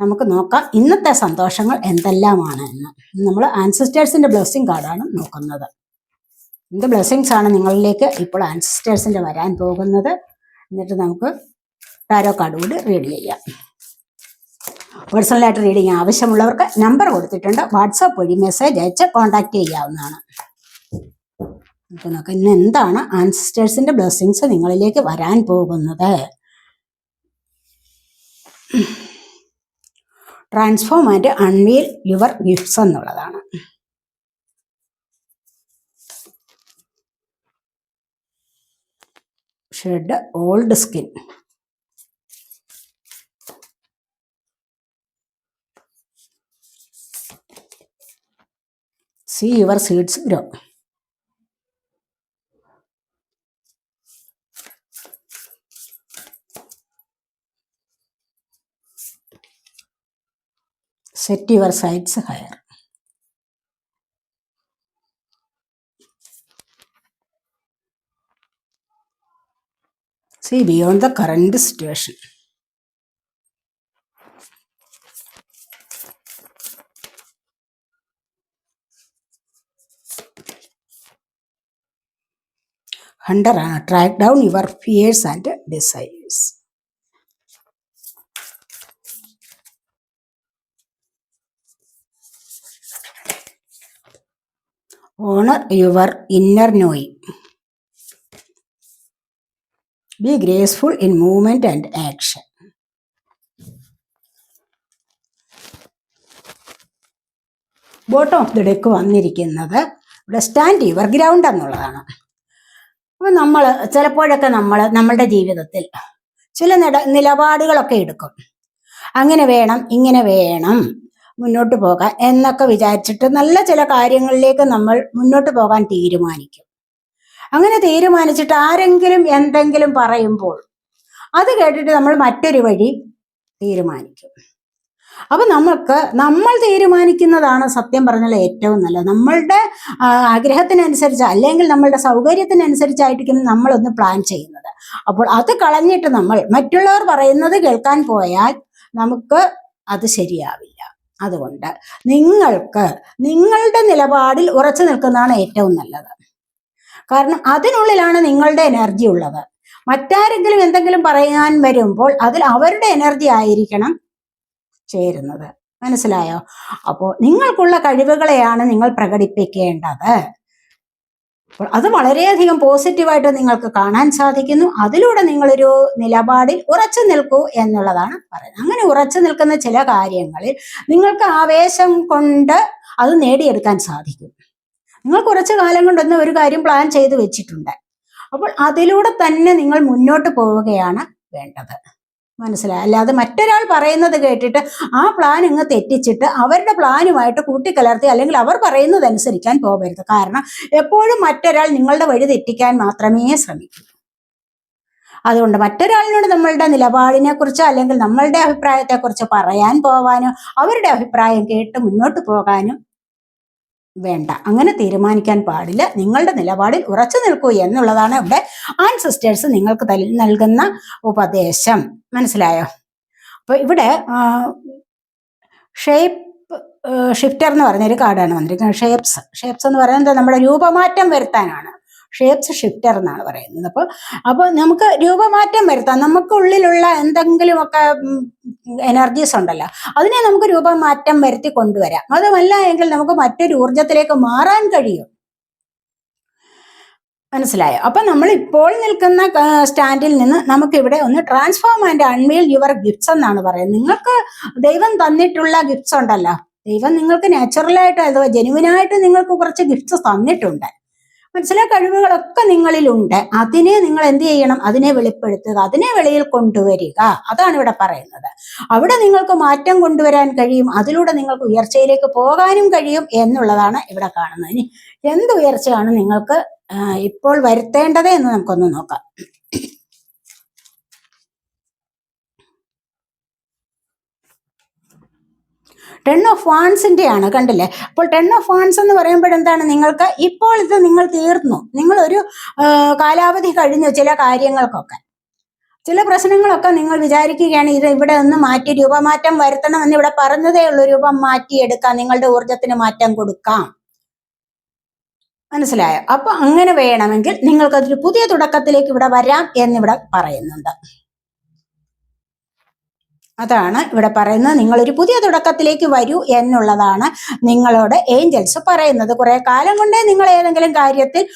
നമുക്ക് നോക്കാം ഇന്നത്തെ സന്തോഷങ്ങൾ എന്തെല്ലാമാണ് എന്ന്. നമ്മൾ ആൻസിസ്റ്റേഴ്സിന്റെ ബ്ലെസ്സിങ് കാർഡാണ് നോക്കുന്നത്. എന്ത് ബ്ലെസ്സിങ്സ് ആണ് നിങ്ങളിലേക്ക് ഇപ്പോൾ ആൻസിസ്റ്റേഴ്സിന്റെ വരാൻ പോകുന്നത്? എന്നിട്ട് നമുക്ക് ടാരോ കാർഡ് കൂടി റീഡ് ചെയ്യാം. പേഴ്സണലായിട്ട് റീഡിങ് ആവശ്യമുള്ളവർക്ക് നമ്പർ കൊടുത്തിട്ടുണ്ട്. വാട്സാപ്പ് വഴി മെസ്സേജ് അയച്ച് കോൺടാക്ട് ചെയ്യാവുന്നതാണ്. നമുക്ക് നോക്കാം ഇന്ന് എന്താണ് ആൻസിസ്റ്റേഴ്സിന്റെ ബ്ലെസ്സിങ്സ് നിങ്ങളിലേക്ക് വരാൻ പോകുന്നത്? Transform and unveil your gifts എന്നുള്ളതാണ്. Shed old skin see your seeds grow set your sights higher. See beyond the current situation. Hunter, uh, track down your fears and desires. Honor your inner knowing. Be graceful in movement and action bottom of the deck വന്നിരിക്കുന്നത് ഇവിടെ stand your ground എന്നുള്ളതാണ്. അപ്പം നമ്മൾ ചിലപ്പോഴൊക്കെ നമ്മൾ നമ്മളുടെ ജീവിതത്തിൽ ചില നില നിലപാടുകളൊക്കെ എടുക്കും. അങ്ങനെ വേണം ഇങ്ങനെ വേണം. മുന്നോട്ട് പോകാൻ എന്നൊക്കെ വിചാരിച്ചിട്ട് നല്ല ചില കാര്യങ്ങളിലേക്ക് നമ്മൾ മുന്നോട്ട് പോകാൻ തീരുമാനിക്കും. അങ്ങനെ തീരുമാനിച്ചിട്ട് ആരെങ്കിലും എന്തെങ്കിലും പറയുമ്പോൾ അത് കേട്ടിട്ട് നമ്മൾ മറ്റൊരു വഴി തീരുമാനിക്കും. അപ്പൊ നമുക്ക് നമ്മൾ തീരുമാനിക്കുന്നതാണ് സത്യം പറഞ്ഞാൽ ഏറ്റവും നല്ലത്. നമ്മളുടെ ആഗ്രഹത്തിനനുസരിച്ച് അല്ലെങ്കിൽ നമ്മളുടെ സൗകര്യത്തിനനുസരിച്ചായിരിക്കും നമ്മളൊന്ന് പ്ലാൻ ചെയ്യുന്നത്. അപ്പോൾ അത് കളഞ്ഞിട്ട് നമ്മൾ മറ്റുള്ളവർ പറയുന്നത് കേൾക്കാൻ പോയാൽ നമുക്ക് അത് ശരിയാവില്ല. അതുകൊണ്ട് നിങ്ങൾക്ക് നിങ്ങളുടെ നിലപാടിൽ ഉറച്ചു നിൽക്കുന്നതാണ് ഏറ്റവും നല്ലത്. കാരണം അതിനുള്ളിലാണ് നിങ്ങളുടെ എനർജി ഉള്ളത്. മറ്റാരെങ്കിലും എന്തെങ്കിലും പറയാൻ വരുമ്പോൾ അതിൽ അവരുടെ എനർജി ആയിരിക്കണം ചേരുന്നത്. മനസ്സിലായോ? അപ്പോൾ നിങ്ങൾക്കുള്ള കഴിവുകളെയാണ് നിങ്ങൾ പ്രകടിപ്പിക്കേണ്ടത്. അപ്പോൾ അത് വളരെയധികം പോസിറ്റീവായിട്ട് നിങ്ങൾക്ക് കാണാൻ സാധിക്കുന്നു. അതിലൂടെ നിങ്ങളൊരു നിലപാടിൽ ഉറച്ചു നിൽക്കൂ എന്നുള്ളതാണ് പറയുന്നത്. അങ്ങനെ ഉറച്ചു നിൽക്കുന്ന ചില കാര്യങ്ങളിൽ നിങ്ങൾക്ക് ആവേശം കൊണ്ട് അത് നേടിയെടുക്കാൻ സാധിക്കും. നിങ്ങൾ കുറച്ച് കാലം കൊണ്ടൊന്ന് ഒരു കാര്യം പ്ലാൻ ചെയ്ത് വെച്ചിട്ടുണ്ട്. അപ്പോൾ അതിലൂടെ തന്നെ നിങ്ങൾ മുന്നോട്ട് പോവുകയാണ് വേണ്ടത്. മനസ്സിലായി. അല്ലാതെ മറ്റൊരാൾ പറയുന്നത് കേട്ടിട്ട് ആ പ്ലാൻ ഇങ്ങ് തെറ്റിച്ചിട്ട് അവരുടെ പ്ലാനുമായിട്ട് കൂട്ടിക്കലർത്തി അല്ലെങ്കിൽ അവർ പറയുന്നത് അനുസരിക്കാൻ പോകരുത്. കാരണം എപ്പോഴും മറ്റൊരാൾ നിങ്ങളുടെ വഴി തെറ്റിക്കാൻ മാത്രമേ ശ്രമിക്കൂ. അതുകൊണ്ട് മറ്റൊരാളിനോട് നമ്മളുടെ നിലപാടിനെ കുറിച്ചോ അല്ലെങ്കിൽ നമ്മളുടെ അഭിപ്രായത്തെക്കുറിച്ച് പറയാൻ പോവാനോ അവരുടെ അഭിപ്രായം കേട്ട് മുന്നോട്ട് പോകാനും വേണ്ട. അങ്ങനെ തീരുമാനിക്കാൻ പാടില്ല. നിങ്ങളുടെ നിലപാടിൽ ഉറച്ചു നിൽക്കൂ എന്നുള്ളതാണ് ഇവിടെ ആൺ സിസ്റ്റേഴ്സ് നിങ്ങൾക്ക് നൽകുന്ന ഉപദേശം. മനസ്സിലായോ? അപ്പൊ ഇവിടെ ഷേപ്പ് ഷിഫ്റ്റർ എന്ന് പറഞ്ഞൊരു കാർഡാണ് വന്നിരിക്കുന്നത്. ഷേപ്സ് ഷേപ്സ് എന്ന് പറയുന്നത് നമ്മുടെ രൂപമാറ്റം വരുത്താനാണ്. ഷേപ്സ് ഷിഫ്റ്റർ എന്നാണ് പറയുന്നത്. അപ്പോൾ അപ്പോൾ നമുക്ക് രൂപമാറ്റം വരുത്താം. നമുക്കുള്ളിലുള്ള എന്തെങ്കിലുമൊക്കെ എനർജീസ് ഉണ്ടല്ലോ അതിനെ നമുക്ക് രൂപമാറ്റം വരുത്തി കൊണ്ടുവരാം. അതുമല്ല എങ്കിൽ നമുക്ക് മറ്റൊരു ഊർജത്തിലേക്ക് മാറാൻ കഴിയും. മനസ്സിലായോ? അപ്പൊ നമ്മൾ ഇപ്പോൾ നിൽക്കുന്ന സ്റ്റാൻഡിൽ നിന്ന് നമുക്ക് ഇവിടെ ഒന്ന് transform and unveil your gifts എന്നാണ് പറയുന്നത്. നിങ്ങൾക്ക് ദൈവം തന്നിട്ടുള്ള ഗിഫ്റ്റ്സ് ഉണ്ടല്ലോ. ദൈവം നിങ്ങൾക്ക് നാച്ചുറലായിട്ട് അഥവാ ജെനുവിനായിട്ട് നിങ്ങൾക്ക് കുറച്ച് ഗിഫ്റ്റ്സ് തന്നിട്ടുണ്ട്. മനസ്സിലായ കഴിവുകളൊക്കെ നിങ്ങളിലുണ്ട്. അതിനെ നിങ്ങൾ എന്ത് ചെയ്യണം? അതിനെ വെളിപ്പെടുത്തുക. അതിനെ വെളിയിൽ കൊണ്ടുവരിക. അതാണ് ഇവിടെ പറയുന്നത്. അവിടെ നിങ്ങൾക്ക് മാറ്റം കൊണ്ടുവരാൻ കഴിയും. അതിലൂടെ നിങ്ങൾക്ക് ഉയർച്ചയിലേക്ക് പോകാനും കഴിയും എന്നുള്ളതാണ് ഇവിടെ കാണുന്നത്. ഇനി എന്ത് ഉയർച്ചയാണ് നിങ്ങൾക്ക് ഇപ്പോൾ വരുത്തേണ്ടത് എന്ന് നമുക്കൊന്ന് നോക്കാം. ടെൻ ഓഫ് വാൺസിന്റെ ആണ് കണ്ടില്ലേ? അപ്പോൾ ടെൻ ഓഫ് വാൺസ് എന്ന് പറയുമ്പോൾ എന്താണ് നിങ്ങൾക്ക്? ഇപ്പോൾ ഇത് നിങ്ങൾ തീർന്നു. നിങ്ങളൊരു കാലാവധി കഴിഞ്ഞു ചില കാര്യങ്ങൾക്കൊക്കെ. ചില പ്രശ്നങ്ങളൊക്കെ നിങ്ങൾ വിചാരിക്കുകയാണ് ഇത് ഇവിടെ ഒന്ന് മാറ്റി രൂപമാറ്റം വരുത്തണം എന്ന് ഇവിടെ പറഞ്ഞതേ ഉള്ളൂ. രൂപം മാറ്റിയെടുക്കാം. നിങ്ങളുടെ ഊർജത്തിന് മാറ്റം കൊടുക്കാം. മനസ്സിലായോ? അപ്പൊ അങ്ങനെ വേണമെങ്കിൽ നിങ്ങൾക്കതൊരു പുതിയ തുടക്കത്തിലേക്ക് ഇവിടെ വരാം എന്നിവിടെ പറയുന്നുണ്ട്. അതാണ് ഇവിടെ പറയുന്നത്. നിങ്ങളൊരു പുതിയ തുടക്കത്തിലേക്ക് വരൂ എന്നുള്ളതാണ് നിങ്ങളോട് ഏഞ്ചൽസ് പറയുന്നത്. കുറെ കാലം കൊണ്ടേ നിങ്ങൾ ഏതെങ്കിലും കാര്യത്തിൽ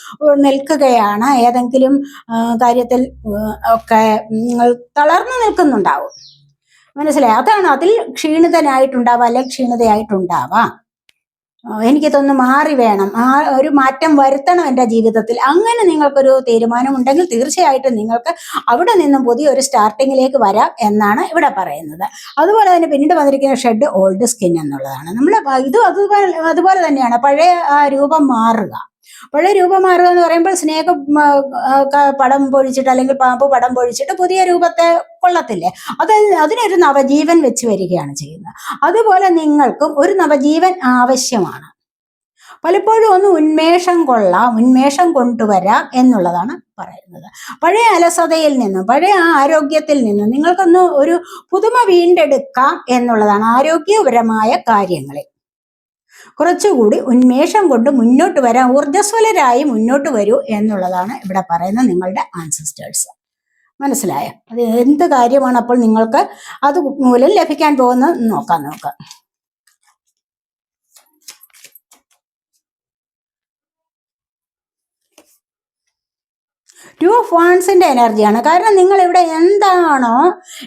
നിൽക്കുകയാണ്. ഏതെങ്കിലും കാര്യത്തിൽ ഒക്കെ നിങ്ങൾ തളർന്നു നിൽക്കുന്നുണ്ടാവും. മനസ്സിലായി? അതാണ് അതിൽ ക്ഷീണിതനായിട്ടുണ്ടാവാം അല്ലെങ്കിൽ ക്ഷീണിതയായിട്ടുണ്ടാവാം. ആ, തോന്നുന്നു മാറി വേണം. ആ ഒരു മാറ്റം വരുത്തണം എന്റെ ജീവിതത്തിൽ. അങ്ങനെ നിങ്ങൾക്കൊരു തീരുമാനമുണ്ടെങ്കിൽ തീർച്ചയായിട്ടും നിങ്ങൾക്ക് അവിടെ നിന്നും പുതിയൊരു സ്റ്റാർട്ടിങ്ങിലേക്ക് വരാം എന്നാണ് ഇവിടെ പറയുന്നത്. അതുപോലെ തന്നെ പിന്നീട് വന്നിരിക്കുന്ന ഷെഡ് ഓൾഡ് സ്കിൻ എന്നുള്ളതാണ്. നമ്മൾ ഇത് അതുപോലെ അതുപോലെ തന്നെയാണ്. പഴയ രൂപം മാറുക. പഴയ രൂപമാറുക എന്ന് പറയുമ്പോൾ സ്നേഹ പടം പൊഴിച്ചിട്ട് അല്ലെങ്കിൽ പാമ്പ് പടം പൊഴിച്ചിട്ട് പുതിയ രൂപത്തെ കൊള്ളത്തില്ലേ? അത് അതിനൊരു നവജീവൻ വെച്ച് വരികയാണ് ചെയ്യുന്നത്. അതുപോലെ നിങ്ങൾക്കും ഒരു നവജീവൻ ആവശ്യമാണ്. പലപ്പോഴും ഒന്ന് ഉന്മേഷം കൊള്ളാം ഉന്മേഷം കൊണ്ടുവരാം എന്നുള്ളതാണ് പറയുന്നത്. പഴയ അലസതയിൽ നിന്നും പഴയ ആരോഗ്യത്തിൽ നിന്നും നിങ്ങൾക്കൊന്ന് ഒരു പുതുമ വീണ്ടെടുക്കാം എന്നുള്ളതാണ് ആരോഗ്യപരമായ കാര്യങ്ങളിൽ. കുറച്ചുകൂടി ഉന്മേഷം കൊണ്ട് മുന്നോട്ട് വരാൻ ഊർജസ്വലരായി മുന്നോട്ട് വരൂ എന്നുള്ളതാണ് ഇവിടെ പറയുന്ന നിങ്ങളുടെ ആൻസിസ്റ്റേഴ്സ് മനസ്സിലായോ? അത് എന്ത് കാര്യമാണ് അപ്പോൾ നിങ്ങൾക്ക് അത് മൂലം ലഭിക്കാൻ പോകുന്നത്? നോക്കാം നോക്കാം. ടു ഓഫ് വാൺസിന്റെ എനർജിയാണ് കാരണം നിങ്ങൾ ഇവിടെ എന്താണോ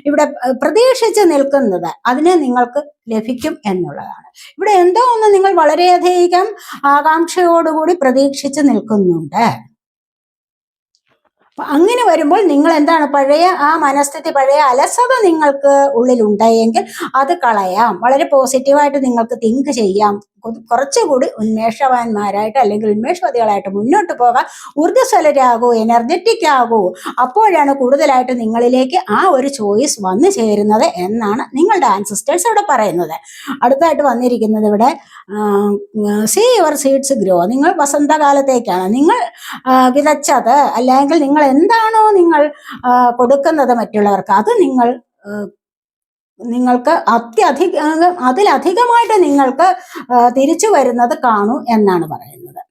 ഇവിടെ പ്രതീക്ഷിച്ച് നിൽക്കുന്നത് അതിനെ നിങ്ങൾക്ക് ലഭിക്കും എന്നുള്ളതാണ്. ഇവിടെ എന്തോ ഒന്ന് നിങ്ങൾ വളരെയധികം ആകാംക്ഷയോടുകൂടി പ്രതീക്ഷിച്ച് നിൽക്കുന്നുണ്ട്. അങ്ങനെ വരുമ്പോൾ നിങ്ങൾ എന്താണ് പഴയ ആ മനസ്ഥിതി പഴയ അലസത നിങ്ങൾക്ക് ഉള്ളിലുണ്ടെങ്കിൽ അത് കളയാം. വളരെ പോസിറ്റീവായിട്ട് നിങ്ങൾക്ക് തിങ്ക് ചെയ്യാം. കുറച്ചുകൂടി ഉന്മേഷവാന്മാരായിട്ട് അല്ലെങ്കിൽ ഉന്മേഷവതികളായിട്ട് മുന്നോട്ട് പോകാൻ ഊർജസ്വലരാകൂ എനർജറ്റിക് ആകൂ അപ്പോഴാണ് കൂടുതലായിട്ട് നിങ്ങളിലേക്ക് ആ ഒരു ചോയ്സ് വന്നു ചേരുന്നത് എന്നാണ് നിങ്ങളുടെ ആൻസിസ്റ്റേഴ്സ് ഇവിടെ പറയുന്നത്. അടുത്തായിട്ട് വന്നിരിക്കുന്നത് ഇവിടെ സീ യുവർ സീഡ്സ് ഗ്രോ നിങ്ങൾ വസന്തകാലത്തേക്കാണ്. നിങ്ങൾ വിതച്ചത് അല്ലെങ്കിൽ നിങ്ങൾ എന്താണോ നിങ്ങൾ കൊടുക്കുന്നത് മറ്റുള്ളവർക്ക് അത് നിങ്ങൾ നിങ്ങൾക്ക് അത്യധികം അതിലധികമായിട്ട് നിങ്ങൾക്ക് തിരിച്ചു വരുന്നത് കാണൂ എന്നാണ് പറയുന്നത്.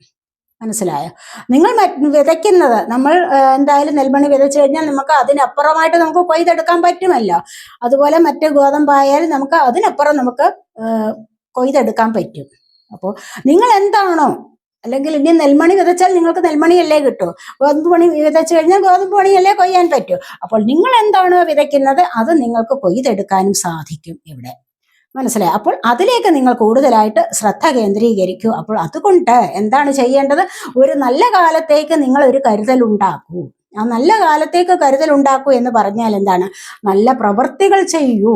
മനസ്സിലായോ? നിങ്ങൾ വിതയ്ക്കുന്നത് നമ്മൾ എന്തായാലും നെൽമണി വിതച്ചു കഴിഞ്ഞാൽ നമുക്ക് അതിനപ്പുറമായിട്ട് നമുക്ക് കൊയ്തെടുക്കാൻ പറ്റുമല്ലോ. അതുപോലെ മറ്റ് ഗോതമ്പായാലും നമുക്ക് അതിനപ്പുറം നമുക്ക് കൊയ്തെടുക്കാൻ പറ്റും. അപ്പോൾ നിങ്ങൾ എന്താണോ അല്ലെങ്കിൽ ഇനി നെൽമണി വിതച്ചാൽ നിങ്ങൾക്ക് നെൽമണിയല്ലേ കിട്ടൂ. ഗോതമ്പ് പണി വിതച്ചു കഴിഞ്ഞാൽ ഗോതമ്പ് പണിയല്ലേ കൊയ്യാൻ പറ്റൂ. അപ്പോൾ നിങ്ങൾ എന്താണോ വിതയ്ക്കുന്നത്? അത് നിങ്ങൾക്ക് കൊയ്തെടുക്കാനും സാധിക്കും ഇവിടെ. മനസ്സിലായി? അപ്പോൾ അതിലേക്ക് നിങ്ങൾ കൂടുതലായിട്ട് ശ്രദ്ധ കേന്ദ്രീകരിക്കൂ. അപ്പോൾ അതുകൊണ്ട് എന്താണ് ചെയ്യേണ്ടത്? ഒരു നല്ല കാലത്തേക്ക് നിങ്ങൾ ഒരു കരുതൽ ഉണ്ടാക്കൂ. ആ നല്ല കാലത്തേക്ക് കരുതൽ ഉണ്ടാക്കൂ എന്ന് പറഞ്ഞാൽ എന്താണ്? നല്ല പ്രവൃത്തികൾ ചെയ്യൂ.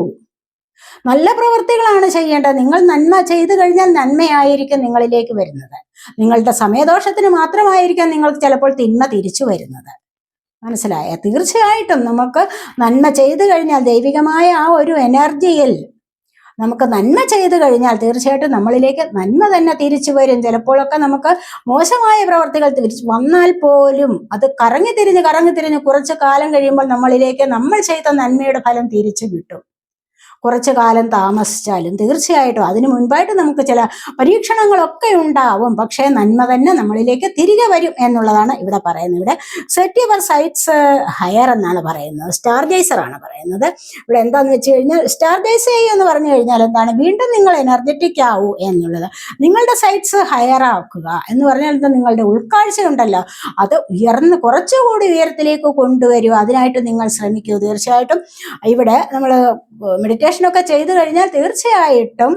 നല്ല പ്രവൃത്തികളാണ് ചെയ്യേണ്ടത്. നിങ്ങൾ നന്മ ചെയ്തു കഴിഞ്ഞാൽ നന്മയായിരിക്കും നിങ്ങളിലേക്ക് വരുന്നത്. നിങ്ങളുടെ സമയദോഷത്തിന് മാത്രമായിരിക്കാം നിങ്ങൾക്ക് ചിലപ്പോൾ തിന്മ തിരിച്ചു വരുന്നത്. മനസ്സിലായ? തീർച്ചയായിട്ടും നമുക്ക് നന്മ ചെയ്തു കഴിഞ്ഞാൽ ദൈവികമായ ആ ഒരു എനർജിയിൽ നമുക്ക് നന്മ ചെയ്തു കഴിഞ്ഞാൽ തീർച്ചയായിട്ടും നമ്മളിലേക്ക് നന്മ തന്നെ തിരിച്ചു വരും. ചിലപ്പോഴൊക്കെ നമുക്ക് മോശമായ പ്രവർത്തികൾ തിരിച്ചു വന്നാൽ പോലും അത് കറങ്ങി തിരിഞ്ഞ് കറങ്ങി തിരിഞ്ഞ് കുറച്ച് കാലം കഴിയുമ്പോൾ നമ്മളിലേക്ക് നമ്മൾ ചെയ്ത നന്മയുടെ ഫലം തിരിച്ചു കിട്ടും. കുറച്ചു കാലം താമസിച്ചാലും തീർച്ചയായിട്ടും അതിനു മുൻപായിട്ട് നമുക്ക് ചില പരീക്ഷണങ്ങളൊക്കെ ഉണ്ടാവും. പക്ഷേ നന്മ തന്നെ നമ്മളിലേക്ക് തിരികെ വരും എന്നുള്ളതാണ് ഇവിടെ പറയുന്നത്. ഇവിടെ സെറ്റ് യുവർ സൈറ്റ്സ് ഹയർ എന്നാണ് പറയുന്നത്. സ്റ്റാർജൈസർ ആണ് പറയുന്നത്. ഇവിടെ എന്താന്ന് വെച്ച് കഴിഞ്ഞാൽ സ്റ്റാർജൈസ് എന്ന് പറഞ്ഞു കഴിഞ്ഞാൽ എന്താണ്? വീണ്ടും നിങ്ങൾ എനർജറ്റിക് ആവൂ എന്നുള്ളത്. നിങ്ങളുടെ സൈറ്റ്സ് ഹയർ ആക്കുക എന്ന് പറഞ്ഞാൽ എന്താ? നിങ്ങളുടെ ഉൾക്കാഴ്ച ഉണ്ടല്ലോ അത് ഉയർന്ന് കുറച്ചുകൂടി ഉയരത്തിലേക്ക് കൊണ്ടുവരൂ അതിനായിട്ട് നിങ്ങൾ ശ്രമിക്കൂ. തീർച്ചയായിട്ടും ഇവിടെ നമ്മൾ മെഡിറ്റേഷൻ മെഡിറ്റേഷനൊക്കെ ചെയ്തു കഴിഞ്ഞാൽ തീർച്ചയായിട്ടും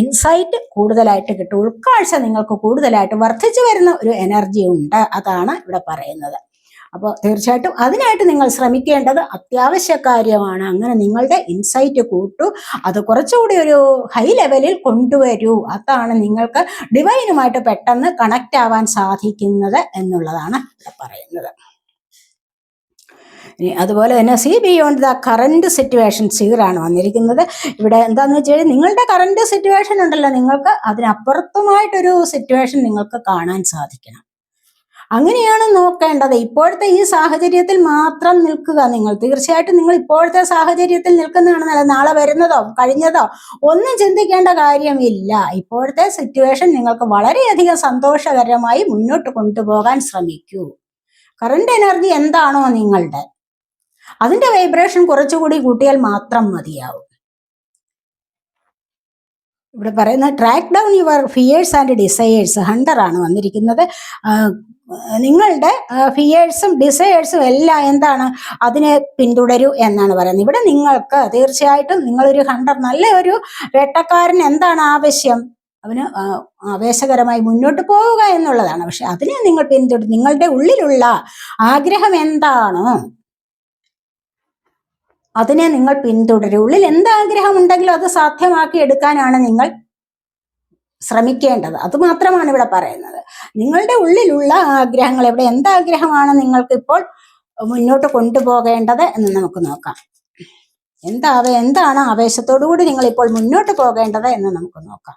ഇൻസൈറ്റ് കൂടുതലായിട്ട് കിട്ടും. ഉൾക്കാഴ്ച നിങ്ങൾക്ക് കൂടുതലായിട്ട് വർദ്ധിച്ചു വരുന്ന ഒരു എനർജി ഉണ്ട് അതാണ് ഇവിടെ പറയുന്നത്. അപ്പോൾ തീർച്ചയായിട്ടും അതിനായിട്ട് നിങ്ങൾ ശ്രമിക്കേണ്ടത് അത്യാവശ്യ കാര്യമാണ്. അങ്ങനെ നിങ്ങളുടെ ഇൻസൈറ്റ് കൂട്ടു. അത് കുറച്ചുകൂടി ഒരു ഹൈ ലെവലിൽ കൊണ്ടുവരൂ. അതാണ് നിങ്ങൾക്ക് ഡിവൈനുമായിട്ട് പെട്ടെന്ന് കണക്റ്റ് ആവാൻ സാധിക്കുന്നത് എന്നുള്ളതാണ് ഇവിടെ പറയുന്നത്. അതുപോലെ തന്നെ see beyond the current situation സീറാണ് വന്നിരിക്കുന്നത്. ഇവിടെ എന്താണെന്ന് വെച്ച് കഴിഞ്ഞാൽ നിങ്ങളുടെ കറണ്ട് സിറ്റുവേഷൻ ഉണ്ടല്ലോ. നിങ്ങൾക്ക് അതിനപ്പുറത്തുമായിട്ടൊരു സിറ്റുവേഷൻ നിങ്ങൾക്ക് കാണാൻ സാധിക്കണം. അങ്ങനെയാണ് നോക്കേണ്ടത്. ഇപ്പോഴത്തെ ഈ സാഹചര്യത്തിൽ മാത്രം നിൽക്കുക നിങ്ങൾ. തീർച്ചയായിട്ടും നിങ്ങൾ ഇപ്പോഴത്തെ സാഹചര്യത്തിൽ നിൽക്കുന്നതാണ് നല്ലത് നാളെ വരുന്നതോ കഴിഞ്ഞതോ ഒന്നും ചിന്തിക്കേണ്ട കാര്യമില്ല. ഇപ്പോഴത്തെ സിറ്റുവേഷൻ നിങ്ങൾക്ക് വളരെയധികം സന്തോഷകരമായി മുന്നോട്ട് കൊണ്ടുപോകാൻ ശ്രമിക്കൂ. കറണ്ട് എനർജി എന്താണോ നിങ്ങളുടെ. അതിന്റെ വൈബ്രേഷൻ കുറച്ചുകൂടി കൂട്ടിയാൽ മാത്രം മതിയാവും. ഇവിടെ പറയുന്ന track down your fears and desires hunter ആണ് വന്നിരിക്കുന്നത്. നിങ്ങളുടെ ഫിയേഴ്സും ഡിസയേഴ്സും എല്ലാം എന്താണ്? അതിനെ പിന്തുടരൂ എന്നാണ് പറയുന്നത്. ഇവിടെ നിങ്ങൾക്ക് തീർച്ചയായിട്ടും നിങ്ങളൊരു ഹണ്ടർ നല്ല ഒരു വേട്ടക്കാരൻ എന്താണ് ആവശ്യം? അവന് ആവേശകരമായി മുന്നോട്ട് പോവുക എന്നുള്ളതാണ്. പക്ഷെ അതിനെ നിങ്ങൾ പിന്തുടരും നിങ്ങളുടെ ഉള്ളിലുള്ള ആഗ്രഹം എന്താണോ? അതിനെ നിങ്ങൾ പിന്തുടരും. ഉള്ളിൽ എന്ത് ആഗ്രഹം ഉണ്ടെങ്കിലും അത് സാധ്യമാക്കി എടുക്കാനാണ് നിങ്ങൾ ശ്രമിക്കേണ്ടത്. അത് മാത്രമാണ് ഇവിടെ പറയുന്നത്. നിങ്ങളുടെ ഉള്ളിലുള്ള ആഗ്രഹങ്ങൾ ഇവിടെ എന്താഗ്രഹമാണ് നിങ്ങൾക്ക് ഇപ്പോൾ മുന്നോട്ട് കൊണ്ടുപോകേണ്ടത് എന്ന് നമുക്ക് നോക്കാം. എന്താവ എന്താണ് ആവേശത്തോടു കൂടി നിങ്ങൾ ഇപ്പോൾ മുന്നോട്ട് പോകേണ്ടത് എന്ന് നമുക്ക് നോക്കാം.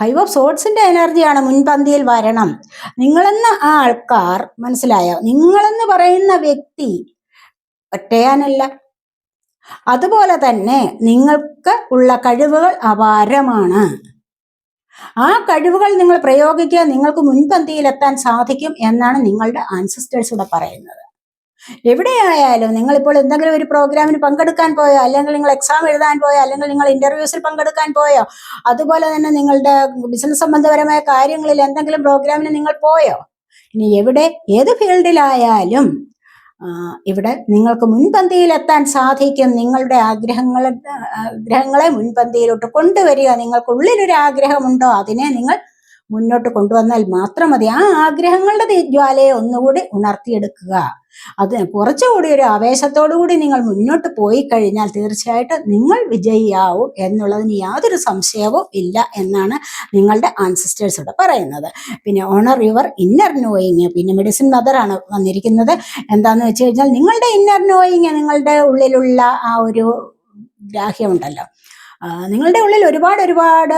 ഫൈവ് ഓഫ് സോഡ്സിന്റെ എനർജിയാണ് മുൻപന്തിയിൽ വരണം. നിങ്ങളെന്ന ആ ആൾക്കാർ മനസ്സിലായോ? നിങ്ങളെന്ന് പറയുന്ന വ്യക്തി ഒറ്റയാനല്ല. അതുപോലെ തന്നെ നിങ്ങൾക്ക് ഉള്ള കഴിവുകൾ അപാരമാണ്. ആ കഴിവുകൾ നിങ്ങൾ പ്രയോഗിക്കുക നിങ്ങൾക്ക് മുൻപന്തിയിലെത്താൻ സാധിക്കും എന്നാണ് നിങ്ങളുടെ ആൻസിസ്റ്റേഴ്സ് ഇവിടെ പറയുന്നത്. എവിടെയായാലും നിങ്ങളിപ്പോൾ എന്തെങ്കിലും ഒരു പ്രോഗ്രാമിന് പങ്കെടുക്കാൻ പോയോ അല്ലെങ്കിൽ നിങ്ങൾ എക്സാം എഴുതാൻ പോയോ അല്ലെങ്കിൽ നിങ്ങൾ ഇന്റർവ്യൂസിൽ പങ്കെടുക്കാൻ പോയോ അതുപോലെ തന്നെ നിങ്ങളുടെ ബിസിനസ് സംബന്ധപരമായ കാര്യങ്ങളിൽ എന്തെങ്കിലും പ്രോഗ്രാമിന് നിങ്ങൾ പോയോ? ഇനി എവിടെ ഏത് ഫീൽഡിലായാലും ഇവിടെ നിങ്ങൾക്ക് മുൻപന്തിയിൽ എത്താൻ സാധിക്കും. നിങ്ങളുടെ ആഗ്രഹങ്ങൾ ആഗ്രഹങ്ങളെ മുൻപന്തിയിലോട്ട് കൊണ്ടുവരിക. നിങ്ങൾക്കുള്ളിലൊരു ആഗ്രഹമുണ്ടോ? അതിനെ നിങ്ങൾ മുന്നോട്ട് കൊണ്ടുവന്നാൽ മാത്രം മതി. ആ ആഗ്രഹങ്ങളുടെ ജ്വാലയെ ഒന്നുകൂടി ഉണർത്തിയെടുക്കുക. അത് കുറച്ചുകൂടി ഒരു ആവേശത്തോടു കൂടി നിങ്ങൾ മുന്നോട്ട് പോയി കഴിഞ്ഞാൽ തീർച്ചയായിട്ടും നിങ്ങൾ വിജയിയാവും എന്നുള്ളതിന് യാതൊരു സംശയവും ഇല്ല എന്നാണ് നിങ്ങളുടെ ആൻസിസ്റ്റേഴ്സോട് പറയുന്നത്. പിന്നെ ഓണർ യുവർ ഇന്നർ നോയിങ് പിന്നെ മെഡിസിൻ മദറാണ് വന്നിരിക്കുന്നത്. എന്താണെന്ന് വെച്ച് കഴിഞ്ഞാൽ നിങ്ങളുടെ ഇന്നർ നോയിങ് നിങ്ങളുടെ ഉള്ളിലുള്ള ആ ഒരു ഗ്രാഹ്യമുണ്ടല്ലോ നിങ്ങളുടെ ഉള്ളിൽ ഒരുപാട് ഒരുപാട്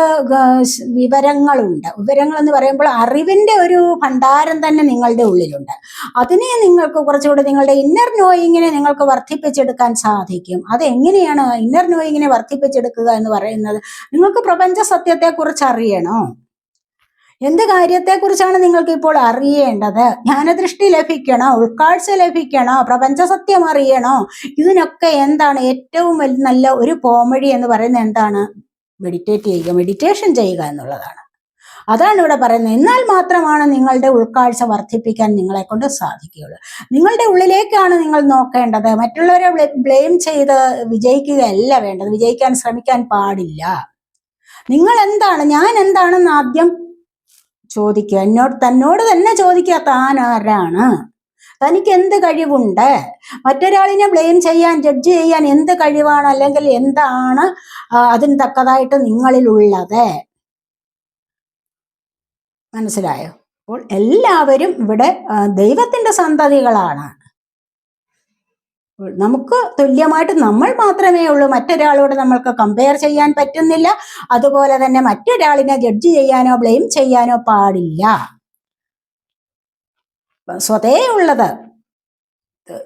വിവരങ്ങളുണ്ട്. വിവരങ്ങൾ എന്ന് പറയുമ്പോൾ അറിവിന്റെ ഒരു ഭണ്ഡാരം തന്നെ നിങ്ങളുടെ ഉള്ളിലുണ്ട്. അതിനെ നിങ്ങൾക്ക് കുറച്ചുകൂടി നിങ്ങളുടെ ഇന്നർ നോയിങ്ങിനെ നിങ്ങൾക്ക് വർദ്ധിപ്പിച്ചെടുക്കാൻ സാധിക്കും. അത് എങ്ങനെയാണ് ഇന്നർ നോയിങ്ങിനെ വർദ്ധിപ്പിച്ചെടുക്കുക എന്ന് പറയുന്നത്? നിങ്ങൾക്ക് പ്രപഞ്ച സത്യത്തെക്കുറിച്ച് അറിയണോ? എന്ത് കാര്യത്തെക്കുറിച്ചാണ് നിങ്ങൾക്ക് ഇപ്പോൾ അറിയേണ്ടത്? ജ്ഞാനദൃഷ്ടി ലഭിക്കണോ? ഉൾക്കാഴ്ച ലഭിക്കണോ? പ്രപഞ്ച സത്യം അറിയണോ? ഇതിനൊക്കെ എന്താണ് ഏറ്റവും നല്ല ഒരു പോമഴി എന്ന് പറയുന്നത് എന്താണ്? മെഡിറ്റേറ്റ് ചെയ്യുക മെഡിറ്റേഷൻ ചെയ്യുക എന്നുള്ളതാണ്. അതാണ് ഇവിടെ പറയുന്നത്. എന്നാൽ മാത്രമാണ് നിങ്ങളുടെ ഉൾക്കാഴ്ച വർദ്ധിപ്പിക്കാൻ നിങ്ങളെ കൊണ്ട് സാധിക്കുകയുള്ളൂ. നിങ്ങളുടെ ഉള്ളിലേക്കാണ് നിങ്ങൾ നോക്കേണ്ടത്. മറ്റുള്ളവരെ ബ്ലെയിം ചെയ്ത് വിജയിക്കുകയല്ല വേണ്ടത്. വിജയിക്കാൻ ശ്രമിക്കാൻ പാടില്ല. നിങ്ങൾ എന്താണ് ഞാൻ എന്താണെന്ന് ആദ്യം ചോദിക്കുക. എന്നോട് തന്നോട് തന്നെ ചോദിക്കുക താൻ ആരാണ്? തനിക്ക് എന്ത് കഴിവുണ്ട്? മറ്റൊരാളിനെ ബ്ലെയിം ചെയ്യാൻ ജഡ്ജ് ചെയ്യാൻ എന്ത് കഴിവാണ്? അല്ലെങ്കിൽ എന്താണ് അതിന് തക്കതായിട്ട് നിങ്ങളിലുള്ളത്? മനസ്സിലായോ? അപ്പോൾ എല്ലാവരും ഇവിടെ ദൈവത്തിന്റെ സന്തതികളാണ്. നമുക്ക് തുല്യമായിട്ട് നമ്മൾ മാത്രമേ ഉള്ളൂ. മറ്റൊരാളോട് നമ്മൾക്ക് കമ്പയർ ചെയ്യാൻ പറ്റുന്നില്ല. അതുപോലെ തന്നെ മറ്റൊരാളിനെ ജഡ്ജ് ചെയ്യാനോ ബ്ലെയിം ചെയ്യാനോ പാടില്ല. സ്വതേ ഉള്ളത്.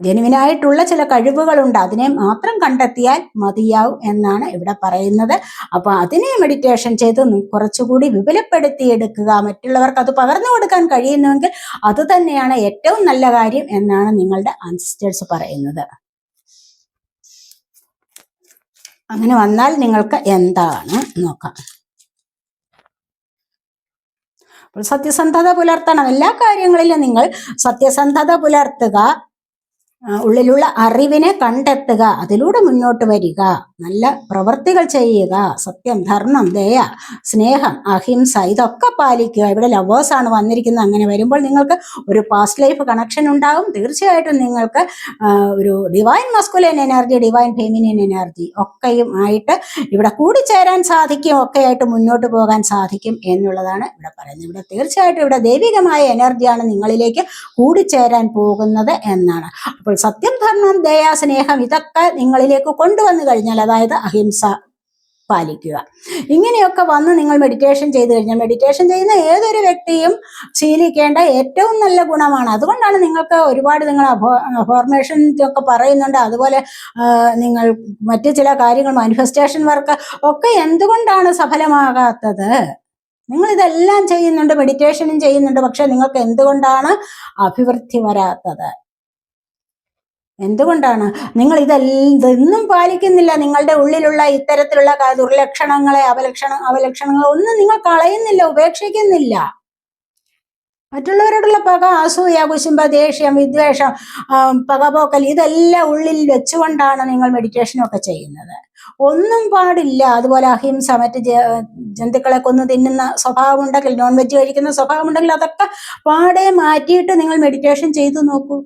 ജനുവിനായിട്ടുള്ള ചില കഴിവുകളുണ്ട്. അതിനെ മാത്രം കണ്ടെത്തിയാൽ മതിയാവും എന്നാണ് ഇവിടെ പറയുന്നത്. അപ്പൊ അതിനെ മെഡിറ്റേഷൻ ചെയ്ത് കുറച്ചുകൂടി വിപുലപ്പെടുത്തിയെടുക്കുക. മറ്റുള്ളവർക്ക് അത് പകർന്നു കൊടുക്കാൻ കഴിയുന്നുവെങ്കിൽ അത് തന്നെയാണ് ഏറ്റവും നല്ല കാര്യം എന്നാണ് നിങ്ങളുടെ ആൻസിസ്റ്റേഴ്സ് പറയുന്നത്. അങ്ങനെ വന്നാൽ നിങ്ങൾക്ക് എന്താണ് നോക്കാം. അപ്പോൾ സത്യസന്ധത പുലർത്തണം. എല്ലാ കാര്യങ്ങളിലും നിങ്ങൾ സത്യസന്ധത പുലർത്തുക. ഉള്ളിലുള്ള അറിവിനെ കണ്ടെത്തുക അതിലൂടെ മുന്നോട്ട് വരിക നല്ല പ്രവൃത്തികൾ ചെയ്യുക സത്യം ധർമ്മം ദയ സ്നേഹം അഹിംസ ഇതൊക്കെ പാലിക്കുക. ഇവിടെ ലവേഴ്സ് ആണ് വന്നിരിക്കുന്നത്. അങ്ങനെ വരുമ്പോൾ നിങ്ങൾക്ക് ഒരു പാസ്റ്റ് ലൈഫ് കണക്ഷൻ ഉണ്ടാകും. തീർച്ചയായിട്ടും നിങ്ങൾക്ക് ഒരു divine masculine energy divine feminine energy ഒക്കെയും ആയിട്ട് ഇവിടെ കൂടിച്ചേരാൻ സാധിക്കും ഒക്കെ ആയിട്ട് മുന്നോട്ട് പോകാൻ സാധിക്കും എന്നുള്ളതാണ് ഇവിടെ പറയുന്നത്. ഇവിടെ തീർച്ചയായിട്ടും ഇവിടെ ദൈവികമായ എനർജിയാണ് നിങ്ങളിലേക്ക് കൂടിച്ചേരാൻ പോകുന്നത് എന്നാണ്. അപ്പോൾ സത്യം ധർമ്മം ദയ സ്നേഹം ഇതൊക്കെ നിങ്ങളിലേക്ക് കൊണ്ടുവന്നു കഴിഞ്ഞാൽ അതായത് അഹിംസ പാലിക്കുക. ഇങ്ങനെയൊക്കെ വന്ന് നിങ്ങൾ മെഡിറ്റേഷൻ ചെയ്തു കഴിഞ്ഞാൽ മെഡിറ്റേഷൻ ചെയ്യുന്ന ഏതൊരു വ്യക്തിയും ശീലിക്കേണ്ട ഏറ്റവും നല്ല ഗുണമാണ്. അതുകൊണ്ടാണ് നിങ്ങൾക്ക് ഒരുപാട് നിങ്ങൾ അഫോർമേഷൻ ഒക്കെ പറയുന്നുണ്ട്. അതുപോലെ നിങ്ങൾ മറ്റു ചില കാര്യങ്ങൾ മാനിഫെസ്റ്റേഷൻ വർക്ക് ഒക്കെ എന്തുകൊണ്ടാണ് സഫലമാകാത്തത്? നിങ്ങൾ ഇതെല്ലാം ചെയ്യുന്നുണ്ട് മെഡിറ്റേഷനും ചെയ്യുന്നുണ്ട്. പക്ഷെ നിങ്ങൾക്ക് എന്തുകൊണ്ടാണ് അഭിവൃദ്ധി വരാത്തത്? എന്തുകൊണ്ടാണ്? നിങ്ങൾ ഇതൊന്നും പാലിക്കുന്നില്ല. നിങ്ങളുടെ ഉള്ളിലുള്ള ഇത്തരത്തിലുള്ള ദുർലക്ഷണങ്ങളെ അവലക്ഷണ അവലക്ഷണങ്ങളെ ഒന്നും നിങ്ങൾ കളയുന്നില്ല ഉപേക്ഷിക്കുന്നില്ല. മറ്റുള്ളവരോടുള്ള പക അസൂയ കുശുമ്പ ദേഷ്യം വിദ്വേഷം പകപോക്കൽ ഇതെല്ലാം ഉള്ളിൽ വെച്ചുകൊണ്ടാണ് നിങ്ങൾ മെഡിറ്റേഷനൊക്കെ ചെയ്യുന്നത്. ഒന്നും പാടില്ല. അതുപോലെ അഹിംസ മറ്റ് ജന്തുക്കളെ കൊന്നു തിന്നുന്ന സ്വഭാവമുണ്ടെങ്കിൽ നോൺ വെജ് കഴിക്കുന്ന സ്വഭാവമുണ്ടെങ്കിൽ അതൊക്കെ പാടെ മാറ്റിയിട്ട് നിങ്ങൾ മെഡിറ്റേഷൻ ചെയ്തു നോക്കൂ.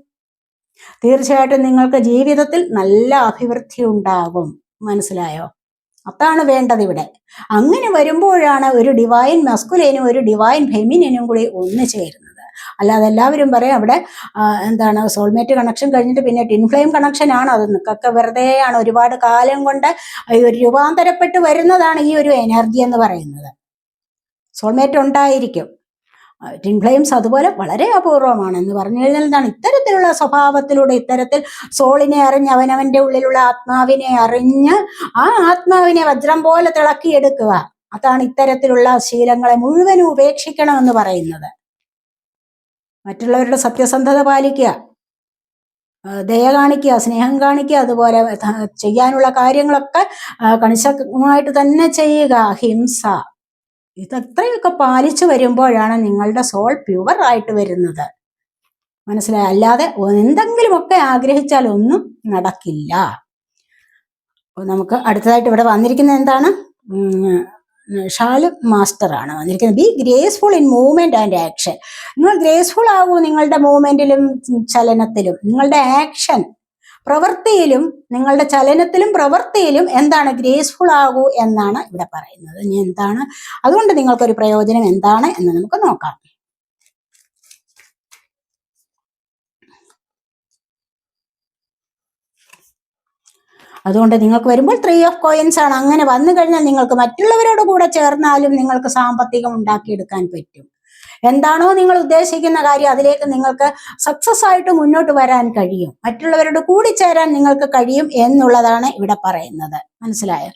തീർച്ചയായിട്ടും നിങ്ങൾക്ക് ജീവിതത്തിൽ നല്ല അഭിവൃദ്ധി ഉണ്ടാകും മനസ്സിലായോ? അതാണ് വേണ്ടത് ഇവിടെ. അങ്ങനെ വരുമ്പോഴാണ് ഒരു ഡിവൈൻ മസ്കുലേനും ഒരു ഡിവൈൻ ഫെമിനിനും കൂടി ഒന്നു ചേരുന്നത്. അല്ലാതെ എല്ലാവരും പറയും അവിടെ എന്താണ് സോൾമേറ്റ് കണക്ഷൻ കഴിഞ്ഞിട്ട് പിന്നെ ടിൻഫ്ലെയിം കണക്ഷൻ ആണ്. അത് നിങ്ങൾക്കൊക്കെ വെറുതെയാണ് ഒരുപാട് കാലം കൊണ്ട് ഒരു രൂപാന്തരപ്പെട്ട് വരുന്നതാണ് ഈ ഒരു എനർജി എന്ന് പറയുന്നത്. സോൾമേറ്റ് ഉണ്ടായിരിക്കും. ടിൻ ഫ്ലെയിംസ് അതുപോലെ വളരെ അപൂർവമാണ് എന്ന് പറഞ്ഞു കഴിഞ്ഞാൽ എന്താണ് ഇത്തരത്തിലുള്ള സ്വഭാവത്തിലൂടെ ഇത്തരത്തിൽ സോളിനെ അറിഞ്ഞ് അവനവന്റെ ഉള്ളിലുള്ള ആത്മാവിനെ അറിഞ്ഞ് ആ ആത്മാവിനെ വജ്രം പോലെ തിളക്കിയെടുക്കുക. അതാണ് ഇത്തരത്തിലുള്ള ശീലങ്ങളെ മുഴുവനും ഉപേക്ഷിക്കണം എന്ന് പറയുന്നത്. മറ്റുള്ളവരുടെ സത്യസന്ധത പാലിക്കുക. ദയ കാണിക്കുക സ്നേഹം കാണിക്കുക അതുപോലെ ചെയ്യാനുള്ള കാര്യങ്ങളൊക്കെ കണിശമായിട്ട് തന്നെ ചെയ്യുക. അഹിംസ. ഇതത്രയൊക്കെ പാലിച്ചു വരുമ്പോഴാണ് നിങ്ങളുടെ സോൾ പ്യുവർ ആയിട്ട് വരുന്നത്. മനസ്സിലായി? അല്ലാതെ എന്തെങ്കിലുമൊക്കെ ആഗ്രഹിച്ചാൽ ഒന്നും നടക്കില്ല. നമുക്ക് അടുത്തതായിട്ട് ഇവിടെ വന്നിരിക്കുന്നത് എന്താണ്? ഷാൽ മാസ്റ്ററാണ് വന്നിരിക്കുന്നത്. Be graceful in movement and action നിങ്ങൾ ഗ്രേസ്ഫുൾ ആകൂ നിങ്ങളുടെ മൂവ്മെന്റിലും ചലനത്തിലും. നിങ്ങളുടെ ആക്ഷൻ പ്രവൃത്തിയിലും നിങ്ങളുടെ ചലനത്തിലും പ്രവൃത്തിയിലും എന്താണ് ഗ്രേസ്ഫുൾ ആകൂ എന്നാണ് ഇവിടെ പറയുന്നത്. ഇനി എന്താണ്? അതുകൊണ്ട് നിങ്ങൾക്കൊരു പ്രയോജനം എന്താണ് എന്ന് നമുക്ക് നോക്കാം. അതുകൊണ്ട് നിങ്ങൾക്ക് വരുമ്പോൾ ത്രീ ഓഫ് കോയിൻസ് ആണ്. അങ്ങനെ വന്നു കഴിഞ്ഞാൽ നിങ്ങൾക്ക് മറ്റുള്ളവരോട് കൂടെ ചേർന്നാലും നിങ്ങൾക്ക് സാമ്പത്തികം ഉണ്ടാക്കിയെടുക്കാൻ പറ്റും. എന്താണോ നിങ്ങൾ ഉദ്ദേശിക്കുന്ന കാര്യം അതിലേക്ക് നിങ്ങൾക്ക് സക്സസ് ആയിട്ട് മുന്നോട്ട് വരാൻ കഴിയും. മറ്റുള്ളവരോട് കൂടി ചേരാൻ നിങ്ങൾക്ക് കഴിയും എന്നുള്ളതാണ് ഇവിടെ പറയുന്നത്. മനസ്സിലായോ?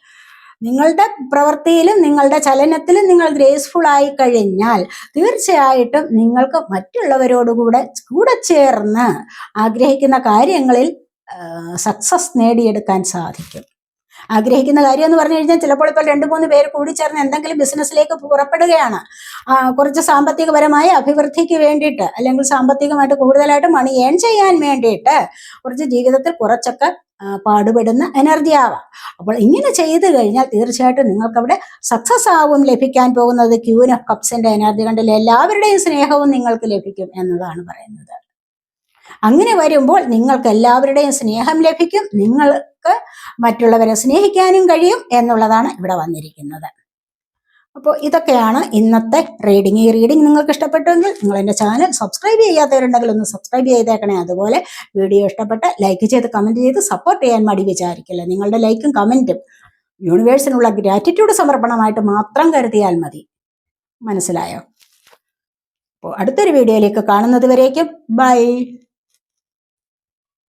നിങ്ങളുടെ പ്രവൃത്തിയിലും നിങ്ങളുടെ ചലനത്തിലും നിങ്ങൾ ഗ്രേസ്ഫുൾ ആയി കഴിഞ്ഞാൽ തീർച്ചയായിട്ടും നിങ്ങൾക്ക് മറ്റുള്ളവരോടുകൂടെ കൂടെ ചേർന്ന് ആഗ്രഹിക്കുന്ന കാര്യങ്ങളിൽ സക്സസ് നേടിയെടുക്കാൻ സാധിക്കും. ആഗ്രഹിക്കുന്ന കാര്യം എന്ന് പറഞ്ഞു കഴിഞ്ഞാൽ ചിലപ്പോൾ ഇപ്പോൾ രണ്ട് മൂന്ന് പേര് കൂടി ചേർന്ന് എന്തെങ്കിലും ബിസിനസ്സിലേക്ക് പുറപ്പെടുകയാണ്. കുറച്ച് സാമ്പത്തികപരമായ അഭിവൃദ്ധിക്ക് വേണ്ടിയിട്ട് അല്ലെങ്കിൽ സാമ്പത്തികമായിട്ട് കൂടുതലായിട്ട് മണി ഏൺ ചെയ്യാൻ വേണ്ടിയിട്ട് കുറച്ച് ജീവിതത്തിൽ കുറച്ചൊക്കെ പാടുപെടുന്ന എനർജി ആവാം. അപ്പോൾ ഇങ്ങനെ ചെയ്തു കഴിഞ്ഞാൽ തീർച്ചയായിട്ടും നിങ്ങൾക്ക് അവിടെ സക്സസ് ആവും ലഭിക്കാൻ പോകുന്നത് ക്യൂൻ ഓഫ് കപ്സിന്റെ എനർജി കണ്ടില്ല? എല്ലാവരുടെയും സ്നേഹവും നിങ്ങൾക്ക് ലഭിക്കും എന്നതാണ് പറയുന്നത്. അങ്ങനെ വരുമ്പോൾ നിങ്ങൾക്ക് എല്ലാവരുടെയും സ്നേഹം ലഭിക്കും. നിങ്ങൾക്ക് മറ്റുള്ളവരെ സ്നേഹിക്കാനും കഴിയും എന്നുള്ളതാണ് ഇവിടെ വന്നിരിക്കുന്നത്. അപ്പോൾ ഇതൊക്കെയാണ് ഇന്നത്തെ റീഡിങ് ഈ റീഡിംഗ് നിങ്ങൾക്ക് ഇഷ്ടപ്പെട്ടുവെങ്കിൽ നിങ്ങൾ എന്റെ ചാനൽ സബ്സ്ക്രൈബ് ചെയ്യാത്തവരുണ്ടെങ്കിൽ ഒന്ന് സബ്സ്ക്രൈബ് ചെയ്തേക്കണേ. അതുപോലെ വീഡിയോ ഇഷ്ടപ്പെട്ട് ലൈക്ക് ചെയ്ത് കമന്റ് ചെയ്ത് സപ്പോർട്ട് ചെയ്യാൻ മടി വിചാരിക്കില്ല. നിങ്ങളുടെ ലൈക്കും കമന്റും യൂണിവേഴ്സിനുള്ള ഗ്രാറ്റിറ്റ്യൂഡ് സമർപ്പണമായിട്ട് മാത്രം കരുതിയാൽ മതി. മനസ്സിലായോ? അപ്പോൾ അടുത്തൊരു വീഡിയോയിലേക്ക് കാണുന്നത് വരേക്കും. ബൈ